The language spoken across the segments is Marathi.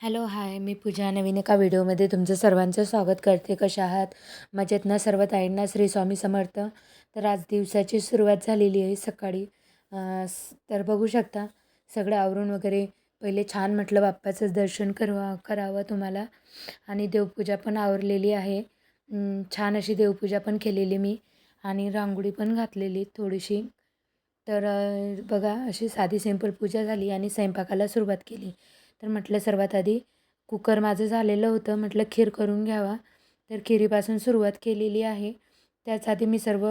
Hello hi. मी पूजा नवीन एका व्हिडिओमध्ये तुमचं सर्वांचं स्वागत करते. कशा आहात? मजेत ना सर्व ताईंना? श्री स्वामी समर्थ. तर आज दिवसाची सुरुवात झालेली आहे सकाळी. तर बघू शकता सगळं आवरून वगैरे पहिले छान म्हटलं बाप्पाचं दर्शन करवा करावं तुम्हाला. आणि देवपूजा पण आवरलेली आहे. छान अशी देवपूजा पण केलेली मी. आणि रांगोळी पण घातलेली थोडीशी. तर बघा अशी साधी सिंपल पूजा झाली आणि स्वयंपाकाला सुरुवात केली. तर म्हटलं सर्वात आधी कुकर माझं झालेलं होतं. म्हटलं खीर करून घ्यावा. तर खिरीपासून सुरुवात केलेली आहे. त्याच आधी मी सर्व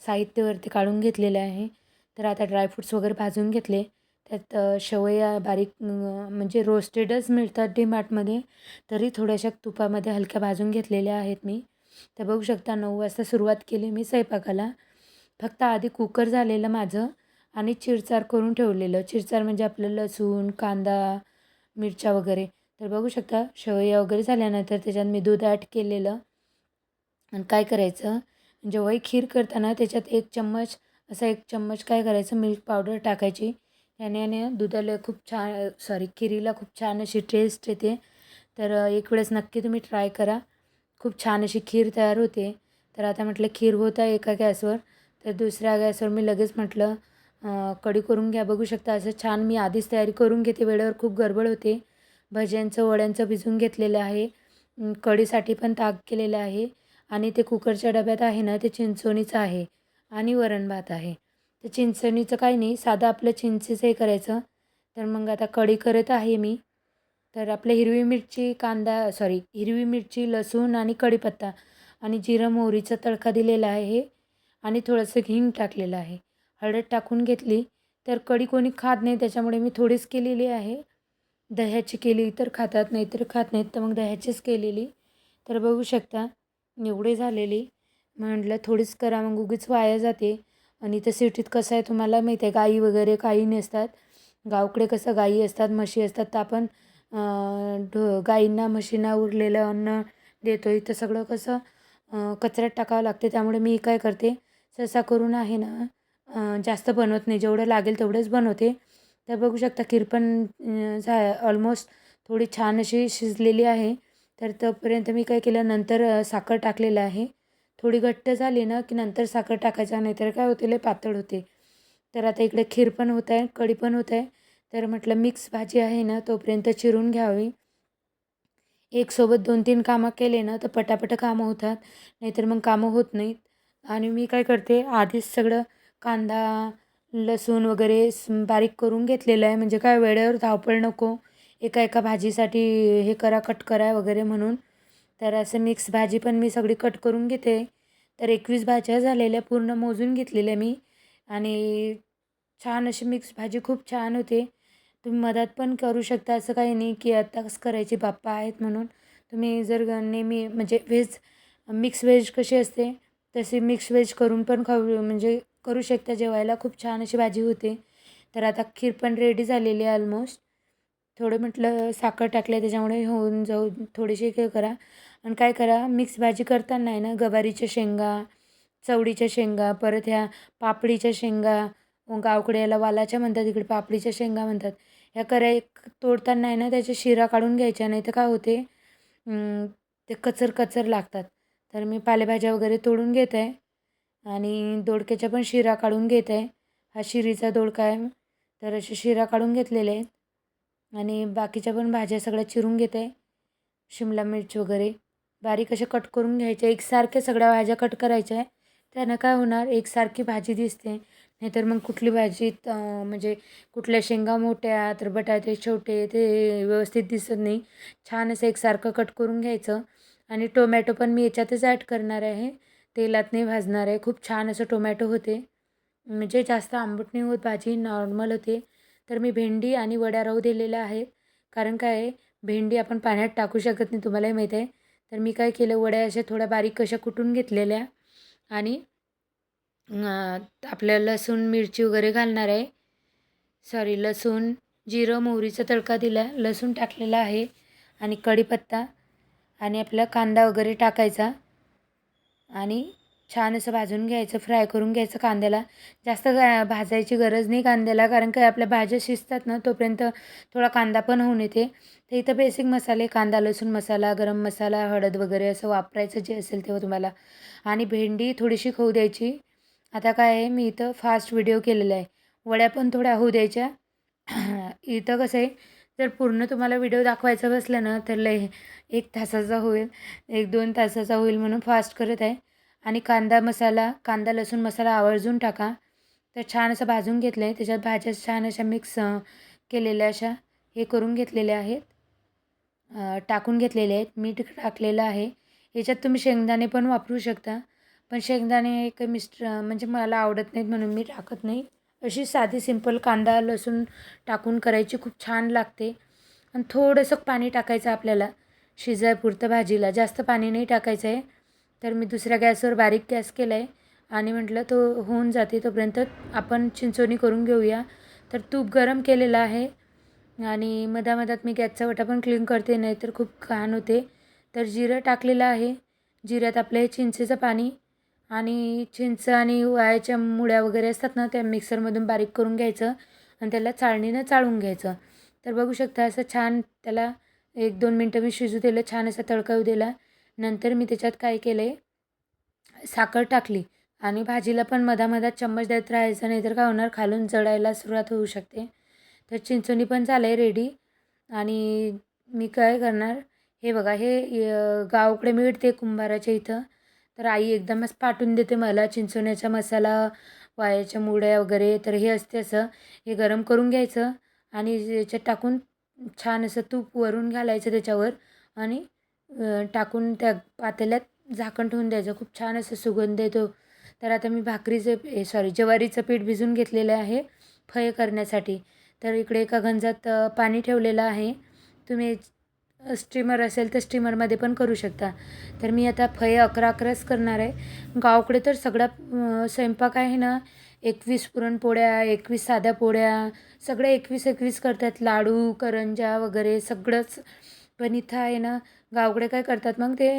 साहित्यवरती काढून घेतलेलं आहे. तर आता ड्रायफ्रूट्स वगैरे भाजून घेतले. त्यात शेवया बारीक म्हणजे रोस्टेडच मिळतात डीमार्टमध्ये तरी थोड्याशा तुपामध्ये हलक्या भाजून घेतलेल्या आहेत मी. तर बघू शकता नऊ वाजता सुरुवात केली मी स्वयंपाकाला. फक्त आधी कुकर झालेलं माझं. आणि चिरचार करून ठेवलेलं. चिरचार म्हणजे आपलं लसूण कांदा मिरच्या वगैरे. तर बघू शकता शेवया वगैरे झाल्यानंतर त्याच्यात मी दूध ॲड केलेलं. आणि काय करायचं? जेव्हाही खीर करताना त्याच्यात एक चम्मच असा एक चम्मच काय करायचं? मिल्क पावडर टाकायची. त्याने आणि दुधाला खूप छान सॉरी खिरीला खूप छान अशी टेस्ट येते. तर एक वेळेस नक्की तुम्ही ट्राय करा. खूप छान अशी खीर तयार होते. तर आता म्हटलं खीर होत आहे एका गॅसवर. तर दुसऱ्या गॅसवर मी लगेच म्हटलं कढी करून घ्या बघू शकता. असं छान मी आधीच तयारी करून घेते. वेळेवर खूप गडबड होते. भज्यांचं वड्यांचं भिजून घेतलेलं आहे. कढीसाठी पण ताक केलेलं आहे. आणि ते कुकरच्या डब्यात आहे ना ते चिंचोणीचं आहे. आणि वरण भात आहे. ते चिंचणीचं काही नाही. साधं आपलं चिंचेचं हे करायचं. तर मग आता कढी करत आहे मी. तर आपलं हिरवी मिरची कांदा सॉरी हिरवी मिरची लसूण आणि कढीपत्ता आणि जिरं मोहरीचा तडका दिलेला आहे. आणि थोडंसं हिंग टाकलेलं आहे. हळद टाकून घेतली. तर कढी कोणी खात नाही त्याच्यामुळे मी थोडीच केलेली आहे. दह्याची केली तर खातात नाही तर खात नाहीत तर मग दह्याचीच केलेली. तर बघू शकता एवढे झालेली. म्हटलं थोडीच करा मग उगीच वाया जाते. आणि इथं सिटीत कसं आहे तुम्हाला माहिती आहे गाई वगैरे काही नसतात. गावकडे कसं गाई असतात म्हशी असतात तर आपण ढो गाईंना म्हशींना उरलेलं अन्न देतो इथं सगळं कसं कचऱ्यात टाकावं लागते त्यामुळे मी काय करते सहसा करून आहे ना जास्त बनवत नाही. जेवढं लागेल तेवढंच बनवते. तर बघू शकता खीर पण झा ऑलमोस्ट थोडी छान अशी शिजलेली आहे. तर तोपर्यंत मी काय केलं नंतर साखर टाकलेलं आहे. थोडी घट्ट झाली ना की नंतर साखर टाकायचा नाहीतर काय होते लय पातळ होते. तर आता इकडे खीर पण होत आहे कढी पण होत आहे. तर म्हटलं मिक्स भाजी आहे ना तोपर्यंत चिरून घ्यावी. एकसोबत दोन तीन कामं केले ना तर पटापट कामं होतात. नाहीतर मग कामं होत नाहीत. आणि मी काय करते आधीच सगळं कांदा लसूण वगैरे बारीक करून घेतलेलं आहे. म्हणजे काय वेळेवर धावपळ नको. एका एका भाजीसाठी हे करा कट करा वगैरे म्हणून. तर असं मिक्स भाजी पण मी सगळी कट करून घेते. तर एकवीस भाज्या झालेल्या पूर्ण मोजून घेतलेल्या मी. आणि छान अशी मिक्स भाजी खूप छान होते. तुम्ही मदत पण करू शकता. असं काही नाही की आत्ताच करायची बाप्पा आहेत म्हणून. तुम्ही जर नेहमी म्हणजे व्हेज मिक्स व्हेज कशी असते तशी मिक्स व्हेज करून पण खाऊ म्हणजे करू शकता जेवायला. खूप छान अशी भाजी होते. तर आता खीर पण रेडी झालेली आहे ऑलमोस्ट थोडं म्हटलं साखर टाकलं त्याच्यामुळे होऊन जाऊ. थोडीशी हे करा. आणि काय करा मिक्स भाजी करताना आहे ना गवारीच्या शेंगा चवडीच्या शेंगा परत ह्या पापडीच्या शेंगा गावकडे याला वालाच्या म्हणतात इकडे पापडीच्या शेंगा म्हणतात. ह्या कराय तोडताना आहे ना त्याच्या शिरा काढून घ्यायच्या नाही तर काय होते ते कचर कचर लागतात. तर मी पालेभाज्या वगैरे तोडून घेत. आहे आणि दोडक्याच्या पण शिरा काढून घेत आहे. हा शिरीचा दोडका आहे. तर असे शिरा काढून घेतलेले आहेत. आणि बाकीच्या पण भाज्या सगळ्या चिरून घेत आहे. शिमला मिरची वगैरे. बारीक असे कट करून घ्यायचे. एकसारख्या सगळ्या भाज्या कट करायच्या आहे. त्यानं काय होणार? एकसारखी भाजी दिसते. नाहीतर मग कुठली भाजी म्हणजे कुठल्या शेंगा मोठ्या तर बटाटे छोटे ते व्यवस्थित दिसत नाही. छान असं एकसारखं कट करून घ्यायचं. आणि टोमॅटो पण मी याच्यातच ॲड करणार आहे. तेलात नाही भाजणार आहे. खूप छान असं टोमॅटो होते. म्हणजे जास्त आंबट नाही होत भाजी नॉर्मल होते. तर मी भेंडी आणि वड्या राहू दिलेल्या आहेत कारण काय आहे भेंडी आपण पाण्यात टाकू शकत नाही तुम्हालाही माहीत आहे. तर मी काय केलं वड्या अशा थोड्या बारीक कशा कुटून घेतलेल्या आणि आपल्या लसूण मिरची वगैरे घालणार आहे. सॉरी लसूण जिरं मोहरीचा तडका दिला लसूण टाकलेला आहे आणि कढीपत्ता आणि आपला कांदा वगैरे टाकायचा. आणि छान असं भाजून घ्यायचं फ्राय करून घ्यायचं कांद्याला. जास्त गा भाजायची गरज नाही कांद्याला कारण काय आपल्या भाज्या शिजतात ना तोपर्यंत थोडा कांदा पण होऊन येते. तर इथं बेसिक मसाले कांदा लसूण मसाला गरम मसाला हळद वगैरे असं वापरायचं जे असेल तेव्हा तुम्हाला. आणि भेंडी थोडीशी खाऊ द्यायची. आता काय आहे मी इथं फास्ट व्हिडिओ केलेला आहे. वड्या पण थोड्या होऊ द्यायच्या. इथं कसं आहे जर पूर्ण तुम्हाला व्हिडिओ दाखवायचा बसलं ना तर लय एक तासाचा होईल. एक दोन तासाचा होईल म्हणून फास्ट करत आहे. आणि कांदा मसाला कांदा लसूण मसाला आवर्जून टाका. तर छान असं भाजून घेतलं आहे त्याच्यात भाज्या छान अशा मिक्स केलेल्या अशा हे करून घेतलेल्या आहेत. टाकून घेतलेले आहेत. मीठ टाकलेलं आहे. याच्यात तुम्ही शेंगदाणे पण वापरू शकता. पण शेंगदाणे एक मिस्ट म्हणजे मला आवडत नाहीत म्हणून मी टाकत नाही. अशी साधी सिंपल कांदा लसूण टाकून करायची खूप छान लागते. आणि थोडंसं पाणी टाकायचं आपल्याला शिजायपुरतं भाजीला. जास्त पाणी नाही टाकायचं आहे तर मी दुसऱ्या गॅसवर बारीक गॅस केला आहे आणि म्हटलं तो होऊन जाते तोपर्यंत आपण चिंचोणी करून घेऊया. तर तूप गरम केलेलं आहे आणि मधामधात मी गॅसचा वटा पण क्लीन करते नाही तर खूप घाण होते. तर जिरं टाकलेलं आहे. जिऱ्यात आपलं हे चिंचेचं पाणी आणि चिंच आणि वाळ्याच्या मुळ्या वगैरे असतात ना त्या मिक्सरमधून बारीक करून घ्यायचं आणि त्याला चाळणीनं चाळून घ्यायचं. तर बघू शकता असं छान त्याला एक दोन मिनटं मी शिजू दिलं छान असा तडका येऊ दिला. नंतर मी त्याच्यात काय केलं आहे साखर टाकली आणि भाजीला पण मधामधात चम्मच देत राहायचं नाही तर काय होणार खालून जळायला सुरुवात होऊ शकते. तर चिंचोनी पण झालं आहे रेडी आणि मी काय करणार हे बघा हे गावाकडे मिळते कुंभाराच्या इथं. तर आई एकदमच पाठवून देते मला चिंचोण्याचा मसाला वायाच्या मुड्या वगैरे तर हे असते असं. हे गरम करून घ्यायचं आणि याच्यात टाकून छान असं तूप वरून घालायचं त्याच्यावर आणि टाकून त्या पातेल्यात झाकण ठेवून द्यायचं. खूप छान असं सुगंध येतो. तर आता मी भाकरीचं ए सॉरी ज्वारीचं पीठ भिजून घेतलेलं आहे फय करण्यासाठी. तर इकडे एका गंजात पाणी ठेवलेलं आहे. तुम्ही स्टीमर असेल तर स्टीमरमध्ये पण करू शकता. तर मी आता फय अकरा अकराच करणार आहे. गावाकडे तर सगळा स्वयंपाक आहे ना एकवीस पुरणपोळ्या एकवीस साध्या पोळ्या सगळ्या एकवीस एकवीस करतात. लाडू करंजा वगैरे सगळंच. पण इथं आहे ना गावकडे काय करतात मग ते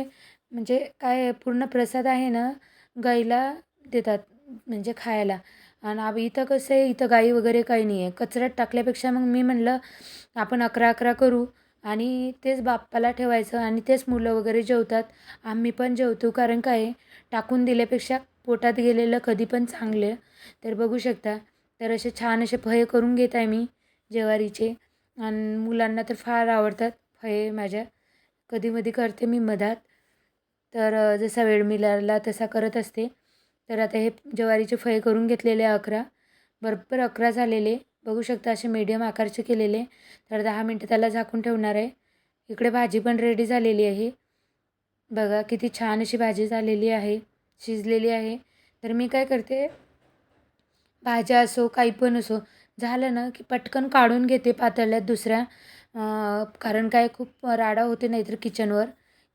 म्हणजे काय पूर्ण प्रसाद आहे ना गाईला देतात म्हणजे खायला. आणि अब इथं कसं आहे इथं गाई वगैरे काही नाही आहे. कचऱ्यात टाकल्यापेक्षा मग मी म्हणलं आपण अकरा अकरा करू. आणि तेच बाप्पाला ठेवायचं आणि तेच मुलं वगैरे जेवतात. आम्ही पण जेवतो. कारण काय टाकून दिल्यापेक्षा पोटात गेलेलं कधी पण चांगलं. तर बघू शकता. तर असे छान असे फळे करून घेत आहे मी जेवारीचे. आणि मुलांना तर फार आवडतात फळे माझ्या. कधीमधी करते मी मधात. तर जसा वेळ मिळाला तसा करत असते. तर आता हे ज्वारीचे फळे करून घेतलेले अकरा. बरोबर अकरा झालेले. बघू शकता असे मीडियम आकारचे केलेले. तर दहा मिनटं त्याला झाकून ठेवणार आहे. इकडे भाजी पण रेडी झालेली आहे. बघा किती छान अशी भाजी झालेली आहे. शिजलेली आहे. तर मी काय करते भाज्या असो काही पण असो झालं ना की पटकन काढून घेते पातळल्यात दुसऱ्या. कारण काय खूप राडा होते नाहीतर किचनवर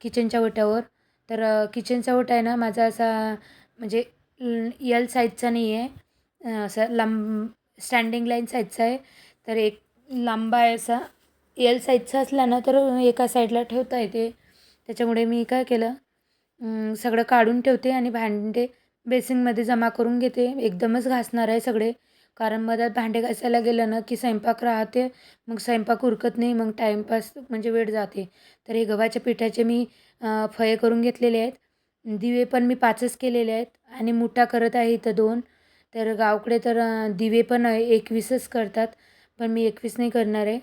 किचनच्या ओट्यावर. तर किचनचा ओटा आहे ना माझा असा म्हणजे यल साईजचा नाही आहे असं लांब स्टँडिंग लाईन साईजचा आहे. तर एक लांबा आहे असा. एल साईजचा असला ना तर एका साईडला ठेवता येते. त्याच्यामुळे मी काय केलं? सगळं काढून ठेवते आणि भांडे बेसिनमध्ये जमा करून घेते. एकदमच घासणार आहे सगळे. कारण मधात भांडे घासायला गेलं ना की स्वयंपाक राहते. मग स्वयंपाक उरकत नाही मग टाईमपास म्हणजे वेळ जाते. तर हे गव्हाच्या पिठाचे मी फळे करून घेतलेले आहेत. दिवे पण मी पाचच केलेले आहेत. आणि मुठा करत आहे इथं दोन. तर गावकडे तर दिवे पण एकवीसच करतात. पण मी एकवीस नाही करणार आहे.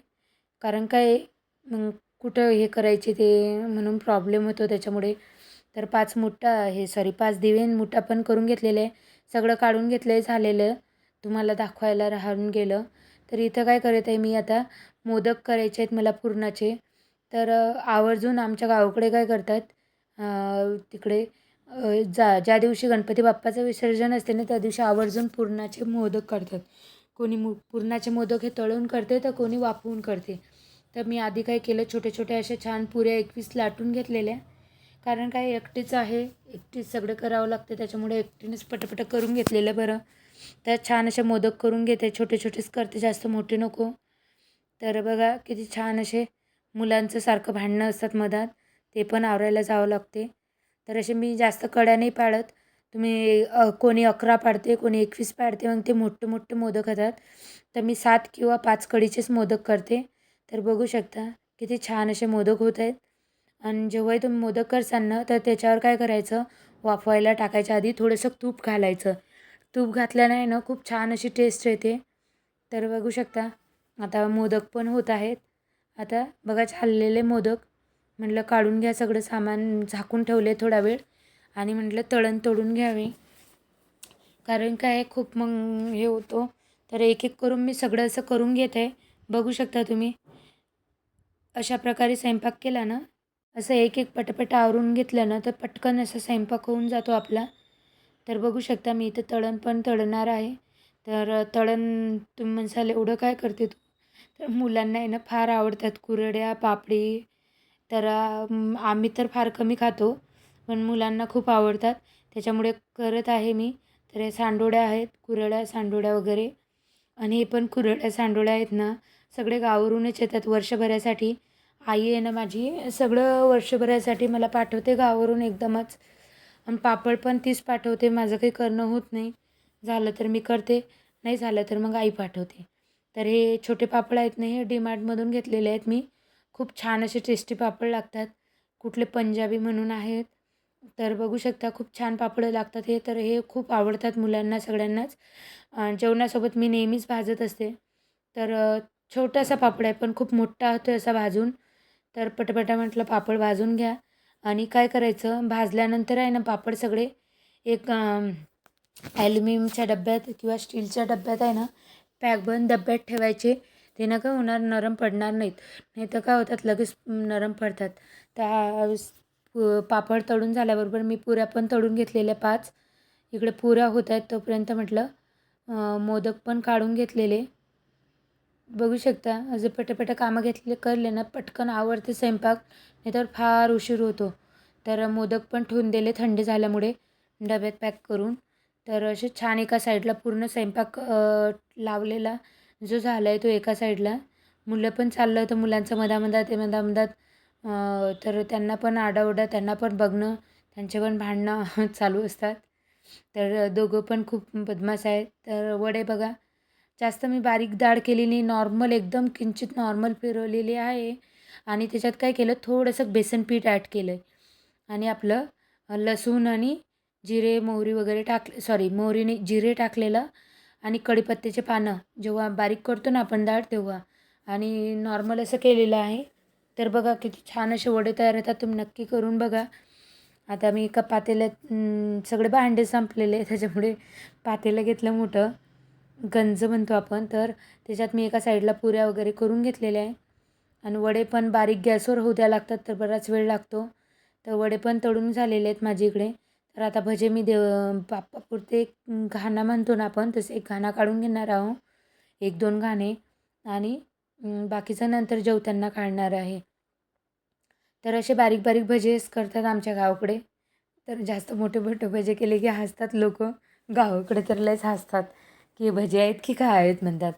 कारण काय मग कुठं हे करायचे ते म्हणून प्रॉब्लेम होतो त्याच्यामुळे. तर पाच मुठा हे सॉरी पाच दिवे मुठा पण करून घेतलेले आहे. सगळं काढून घेतलं आहे झालेलं. तुम्हाला दाखवायला राहून गेलं. तर इथं काय करत आहे मी आता मोदक करायचे आहेत मला पुरणाचे. तर आवर्जून आमच्या गावाकडे काय करतात तिकडे जा ज्या दिवशी गणपती बाप्पाचं विसर्जन असते ना त्या दिवशी आवर्जून पुरणाचे मोदक करतात. कोणी मु पुरणाचे मोदक हे तळून करते तर कोणी वाफवून करते. तर मी आधी काय केलं छोटे छोटे अशा छान पुऱ्या एकवीस लाटून घेतलेल्या. कारण काय एकटीच आहे एकटीच सगळं करावं लागते त्याच्यामुळे एकटीनेच पटपट करून घेतलेलं बरं. तर छान असे मोदक करून घेते छोटे छोटेच करते जास्त मोठे नको. तर बघा किती छान असे मुलांचं सारखं भांडणं असतात मधात ते पण आवरायला जावं लागते. तर असे मी जास्त कड्या नाही पाडत. तुम्ही कोणी अकरा पाडते कोणी एकवीस पाडते मग ते मोठे मोठे मोदक होतात तर मी सात किंवा पाच कडीचेच मोदक करते. तर बघू शकता किती छान असे मोदक होत आहेत. आणि जेव्हाही तुम्ही मोदक करसान ना तर त्याच्यावर काय करायचं? वाफवायला टाकायच्या आधी थोडंसं तूप घालायचं. तूप घातल्याने ना खूप छान अशी टेस्ट येते. तर बघू शकता आता मोदक पण होत आहेत. आता बघा छानलेले मोदक. म्हटलं काढून घ्या सगळं सामान झाकून ठेवले थोडा वेळ. आणि म्हटलं तळण तोडून घ्यावे. कारण काय खूप मग हे होतो. तर एक एक करून मी सगळं असं करून घेत. आहे बघू शकता तुम्ही. अशा प्रकारे स्वयंपाक केला ना असं एक एक पटपट आवरून घेतलं ना तर पटकन असा स्वयंपाक होऊन जातो आपला. तर बघू शकता मी इथं तळण पण तळणार आहे. तर तळण तुम्ही म्हणसाल एवढं काय करते तू? तर मुलांना आहे ना फार आवडतात कुरड्या पापडी तर आम्ही तर फार कमी खातो पण मुलांना खूप आवडतात. त्याच्यामुळे करत आहे मी. तर हे सांडोळ्या आहेत कुरड्या सांडोळ्या वगैरे. आणि हे पण कुरड्या सांडोळ्या आहेत ना सगळे गावावरूनच येतात वर्षभरासाठी. आई आहे ना माझी सगळं वर्षभरासाठी मला पाठवते गावावरून एकदमच. आणि पापड पण तीच पाठवते माझं काही करणं होत नाही. झालं तर मी करते नाही झालं तर मग आई पाठवते. तर हे छोटे पापड आहेत ना हे डीमार्टमधून घेतलेले आहेत मी. खूप छान असे टेस्टी पापड लागतात. कुठले पंजाबी म्हणून आहेत. तर बघू शकता खूप छान पापड लागतात हे. तर हे खूप आवडतात मुलांना सगळ्यांनाच. जेवणासोबत मी नेहमीच भाजत असते. तर छोटासा पापड आहे पण खूप मोठा होतो असा भाजून. तर पटपटा म्हटलं पापड भाजून घ्या. आणि काय करायचं भाजल्यानंतर आहे ना पापड सगळे एक ॲल्युमिनियमच्या डब्यात किंवा स्टीलच्या डब्यात आहे ना पॅक बंद डब्यात ठेवायचे. ते ना काय होणार नरम पडणार नाहीत. नाही तर काय होतात लगेच नरम पडतात. त्या पापड तळून झाल्याबरोबर मी पुऱ्या पण तळून घेतलेल्या पाच. इकडे पुऱ्या होत आहेत तोपर्यंत म्हटलं मोदक पण काढून घेतलेले. बघू शकता असे पटापटा कामं घेतले करले ना पटकन आवडते स्वयंपाक नाहीतर फार उशीर होतो. तर मोदक पण ठेवून दिले थंड झाल्यामुळे डब्यात पॅक करून. तर असे छान एका साईडला पूर्ण स्वयंपाक लावलेला. जो झाला आहे तो एका साईडला. मुलं पण चाललं होतं मुलांचं मधामधात ते मधामधात. तर त्यांना पण आडाओडा त्यांना पण बघणं त्यांचे पण भांडणं चालू असतात. तर दोघं पण खूप बदमाश आहेत. तर वडे बघा जास्त मी बारीक डाळ केलेली नॉर्मल एकदम किंचित नॉर्मल फिरवलेली आहे. आणि त्याच्यात काय केलं थोडंसं बेसन पीठ ॲड केलं आहे आणि आपलं लसूण आणि जिरे मोहरी वगैरे टाकले सॉरी मोहरीने जिरे टाकलेलं. आणि कढीपत्त्याचे पानं. जेव्हा बारीक करतो ना आपण डाळ तेव्हा. आणि नॉर्मल असं केलेलं आहे. तर बघा किती छान असे वडे तयार होतात. तुम्ही नक्की करून बघा. आता मी एका पातेल्यात सगळे भांडे संपलेले त्याच्यामुळे पातेलं घेतलं मोठं. गंज म्हणतो आपण. तर त्याच्यात मी एका साईडला पुऱ्या वगैरे करून घेतलेल्या आहे. आणि वडे पण बारीक गॅसवर होऊ द्या लागतात तर बराच वेळ लागतो. तर वडे पण तळून झालेले आहेत माझ्या इकडे. तर आता भजे मी देव बाप्पापुरते एक गाणं म्हणतो ना आपण तसे एक गाणं काढून घेणार आहो. एक दोन गाणे. आणि बाकीचं नंतर जेवताना काढणार आहे. तर असे बारीक बारीक भजेच करतात आमच्या गावाकडे. तर जास्त मोठे मोठे भजे केले की हसतात लोक. गावाकडे तर लयच हसतात. की भजे आहेत की काय आहेत म्हणतात.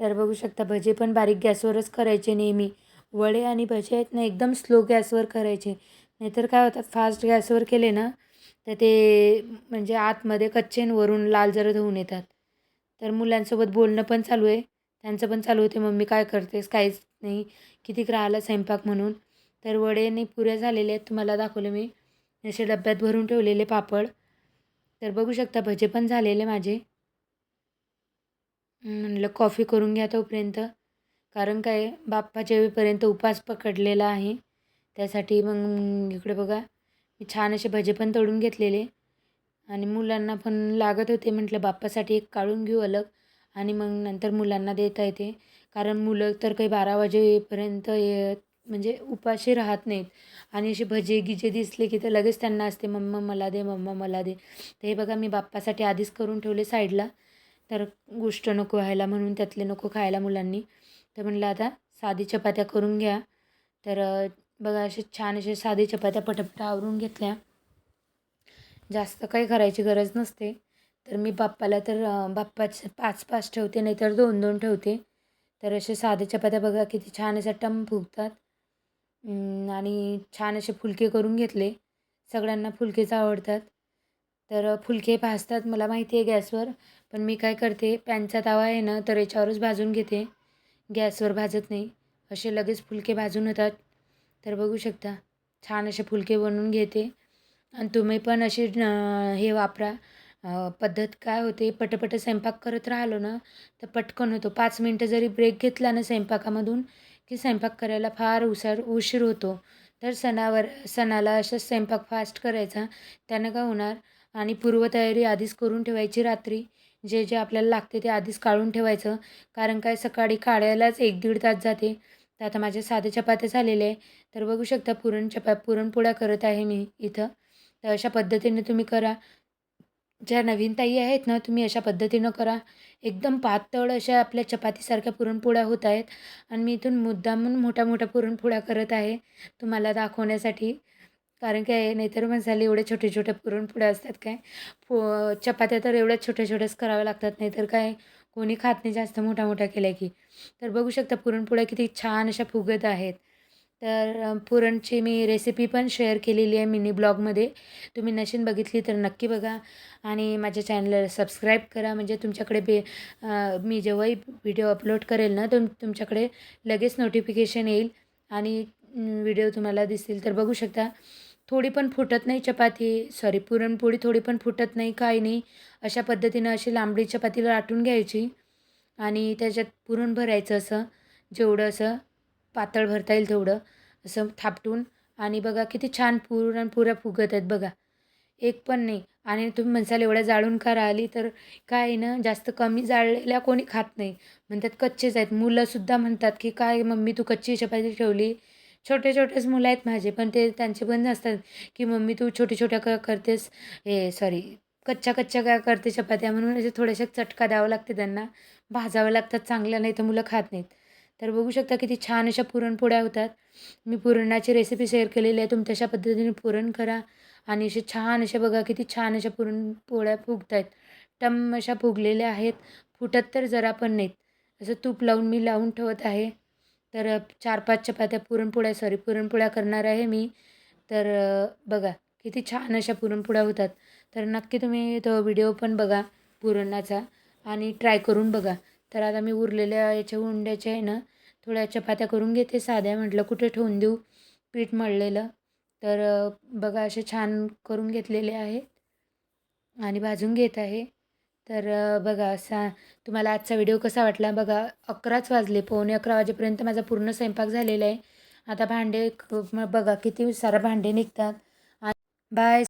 तर बघू शकता भजे पण बारीक गॅसवरच करायचे नेहमी. वडे आणि भजे आहेत ना एकदम स्लो गॅसवर करायचे. नाहीतर काय होतात फास्ट गॅसवर केले ना तर ते म्हणजे आतमध्ये कच्चे आणि वरून लाल जरद होऊन येतात. तर मुलांसोबत बोलणं पण चालू आहे. त्यांचं पण चालू होते. मम्मी काय करतेस? काहीच नाही. कितीक राहिला स्वयंपाक म्हणून? तर वडे नाही पुऱ्या झालेले आहेत. तुम्हाला दाखवले मी. असे डब्यात भरून ठेवलेले पापड. तर बघू शकता भजे पण झालेले माझे. म्हणलं कॉफी करून घ्या तोपर्यंत. कारण काय बाप्पाच्या वेळेपर्यंत उपास पकडलेला आहे. त्यासाठी मग इकडे बघा. मी छान असे भजे पण तळून घेतलेले. आणि मुलांना पण लागत होते. म्हटलं बाप्पासाठी एक काढून घेऊ अलग. आणि मग नंतर मुलांना देता येते. कारण मुलं तर काही बारा वाजेपर्यंत ये म्हणजे उपाशी राहत नाहीत. आणि असे भजे गिजे दिसले की तर लगेच त्यांना असते मम्मा मला दे मम्मा मला दे. तर हे बघा मी बाप्पासाठी आधीच करून ठेवले साईडला. तर गोष्ट नको व्हायला म्हणून त्यातले नको खायला मुलांनी. तर म्हटलं आता साधी चपात्या करून घ्या. तर बघा असे छान असे साधी चपात्या पटापट आवरून घेतल्या. जास्त काही करायची गरज नसते. तर मी बाप्पाला तर बाप्पाचे पाच पाच ठेवते नाहीतर दोन दोन ठेवते. तर असे साधे चपात्या बघा किती छान अशा टम फुगतात आणि छान असे फुलके करून घेतले. सगळ्यांना फुलकेच आवडतात. तर फुलके भाजतात मला माहिती आहे गॅसवर. पण मी काय करते पॅनचा तवा आहे ना तर याच्यावरच भाजून घेते. गॅसवर भाजत नाही. असे लगेच फुलके भाजून होतात तर बघू शकता. छान असे फुलके बनवून घेते. आणि तुम्ही पण असे हे वापरा. पद्धत काय होते? पटपट स्वयंपाक करत राहिलो ना तर पटकन होतो. पाच मिनटं जरी ब्रेक घेतला ना स्वयंपाकामधून की स्वयंपाक करायला फार उसार उशीर होतो. तर सणावर सणाला असं स्वयंपाक फास्ट करायचा. त्यानं काय होणार? आणि पूर्वतयारी आधीच करून ठेवायची रात्री. जे जे आपल्याला लागते ते आधीच काढून ठेवायचं. कारण काय? सकाळी काढायलाच एक दीड तास जाते. तर आता माझे साधे चपात्या झालेले आहे. तर बघू शकता पुरण चपा पुरणपोळ्या करत आहे मी इथं. तर अशा पद्धतीने तुम्ही करा. ज्या नवीन ताई आहेत ना तुम्ही अशा पद्धतीनं करा. एकदम पातळ अशा आपल्या चपातीसारख्या पुरणपोळ्या होत आहेत. आणि मी इथून मुद्दामून मोठ्या मोठ्या पुरणपोळ्या करत आहे तुम्हाला दाखवण्यासाठी. कारण काय नाहीतर मसाले एवढे छोटे छोटे पुरणपोळ्या असतात काय. पो चपात्या तर एवढ्या छोट्या छोट्याच कराव्या लागतात. नाहीतर काय कोणी खात नाही जास्त मोठ्या मोठ्या केल्या की. तर बघू शकता पुरणपोळ्या किती छान अशा फुगत आहेत. तर पुरणची मी रेसिपी पण शेअर केलेली आहे मिनी ब्लॉगमध्ये तुम्ही नशीन बघितली तर नक्की बघा. आणि माझ्या चॅनलला सबस्क्राईब करा. म्हणजे तुमच्याकडे बे मी जेव्हाही व्हिडिओ अपलोड करेल ना तुम तुमच्याकडे लगेच नोटिफिकेशन येईल. आणि व्हिडिओ तुम्हाला दिसतील तर बघू शकता थोडी पण फुटत नाही चपाती. सॉरी पुरणपोळी थोडी पण फुटत नाही काही नाही. अशा पद्धतीनं अशी लांबडी चपातीला लाटून घ्यायची आणि त्याच्यात पुरण भरायचं असं जेवढं असं पातळ भरता येईल तेवढं असं थापटून. आणि बघा किती छान पुरण पुऱ्या फुगत आहेत बघा. एक पण नाही. आणि तुम्ही म्हणसाल एवढ्या जाळून का राहिली तर काय आहे ना जास्त कमी जाळलेल्या कोणी खात नाही. म्हणतात कच्चेच आहेत. मुलंसुद्धा म्हणतात की काय मम्मी तू कच्ची चपाती ठेवली? छोटे छोटेच मुलं आहेत माझे पण ते त्यांचे पण नसतात की मम्मी तू छोट्या छोट्या का करतेस? हे सॉरी कच्च्या कच्च्या काय करते चपात्या? म्हणून असे थोड्याशा चटका द्यावं लागते त्यांना. भाजावं लागतात चांगल्या नाही तर मुलं खात नाहीत. तर बघू शकता किती छान अशा पुरणपोळ्या होतात. मी पुरणाची रेसिपी शेअर केलेली आहे. तुम्ही तशा पद्धतीने पुरण करा आणि असे छान अशा बघा किती छान अशा पुरणपोळ्या फुगत आहेत टम अशा फुगलेल्या आहेत. फुटत तर जरा पण नाहीत. असं तूप लावून मी लावून ठेवत आहे. तर चार पाच चपात्या पुरणपोळ्या सॉरी पुरणपोळ्या करणार आहे मी. तर बघा किती छान अशा पुरणपोळ्या होतात. तर नक्की तुम्ही तो व्हिडिओ पण बघा पुरणाचा आणि ट्राय करून बघा. तर आता मी उरलेल्या याच्या उंड्याच्या आहे ना थोड्या चपात्या करून घेते साध्या. म्हटलं कुठे ठेवून देऊ? पीठ मळलेलं. तर बघा असे छान करून घेतलेले आहेत. आणि भाजून घेत आहे. तर बघा असा तुम्हाला आजचा व्हिडिओ कसा वाटला? बघा अकराच वाजले पावणे अकरा वाजेपर्यंत माझा पूर्ण स्वयंपाक झालेला आहे. आता भांडे बघा किती सारं भांडे निघतात. बाय.